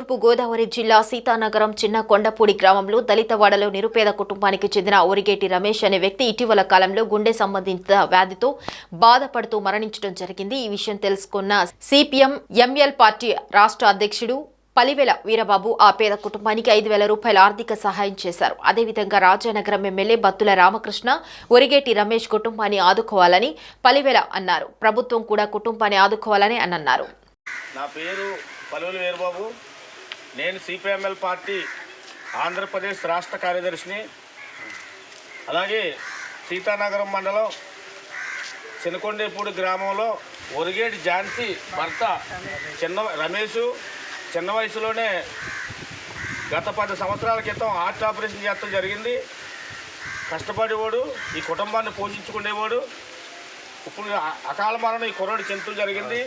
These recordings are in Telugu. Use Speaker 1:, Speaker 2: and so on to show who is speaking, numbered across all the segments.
Speaker 1: తూర్పు గోదావరి జిల్లా సీతానగరం చిన్న కొండపూడి గ్రామంలో దళితవాడలో నిరుపేద కుటుంబానికి చెందిన ఒరిగేటి రమేష్ అనే వ్యక్తి ఇటీవల కాలంలో గుండె సంబంధిత వ్యాధితో బాధపడుతూ మరణించడం జరిగింది. ఈ విషయం తెలుసుకున్న సిపిఎం ఎంఎల్ పార్టీ రాష్ట్ర అధ్యక్షుడు పలివెల వీరబాబు ఆ పేద కుటుంబానికి ఐదు వేల రూపాయల ఆర్థిక సహాయం చేశారు. అదేవిధంగా రాజానగరం ఎమ్మెల్యే బత్తుల రామకృష్ణ ఒరిగేటి రమేష్ కుటుంబాన్ని ఆదుకోవాలని పలివెల అన్నారు. ప్రభుత్వం కూడా కుటుంబాన్ని ఆదుకోవాలని అన్నారు.
Speaker 2: నా పేరు పలువులు వీరబాబు. నేను సిపిఎంఎల్ పార్టీ ఆంధ్రప్రదేశ్ రాష్ట్ర కార్యదర్శిని. అలాగే సీతానగరం మండలం చినకొండేపూడి గ్రామంలో ఒరిగేటి ఝాన్సీ భర్త చిన్న రమేష్ చిన్న వయసులోనే గత పది సంవత్సరాల క్రితం హార్ట్ ఆపరేషన్ చేస్తాం జరిగింది. కష్టపడేవాడు ఈ కుటుంబాన్ని పోషించుకునేవాడు. ఇప్పుడు అకాల మరణం ఈ కుర్రాడు చెంతు జరిగింది.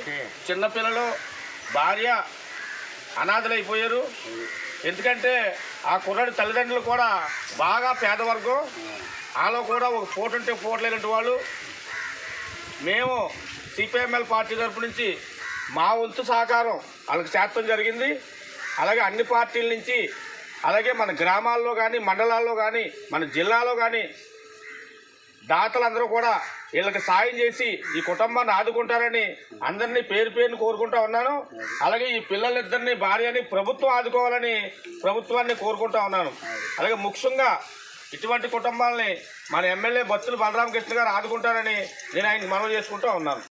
Speaker 2: చిన్నపిల్లలు భార్య అనాథలైపోయారు. ఎందుకంటే ఆ కుర్రాడి తల్లిదండ్రులు కూడా బాగా పేదవర్గం. వాళ్ళు కూడా ఒక పూట ఉంటే పూట వాళ్ళు. మేము సిపిఎంఎల్ పార్టీ తరపు నుంచి మా వంతు సహకారం వాళ్ళకి చేర్చడం జరిగింది. అలాగే అన్ని పార్టీల నుంచి అలాగే మన గ్రామాల్లో కానీ మండలాల్లో కానీ మన జిల్లాలో కానీ దాతలందరూ కూడా వీళ్ళకి సాయం చేసి ఈ కుటుంబాన్ని ఆదుకుంటారని అందరినీ పేరు పేరుని కోరుకుంటా ఉన్నాను. అలాగే ఈ పిల్లలిద్దరిని భార్యని ప్రభుత్వం ఆదుకోవాలని ప్రభుత్వాన్ని కోరుకుంటా ఉన్నాను. అలాగే ముఖ్యంగా ఇటువంటి కుటుంబాలని మన ఎమ్మెల్యే బత్తులు బలరామకృష్ణ గారు ఆదుకుంటారని నేను ఆయన మనవి చేసుకుంటూ ఉన్నాను.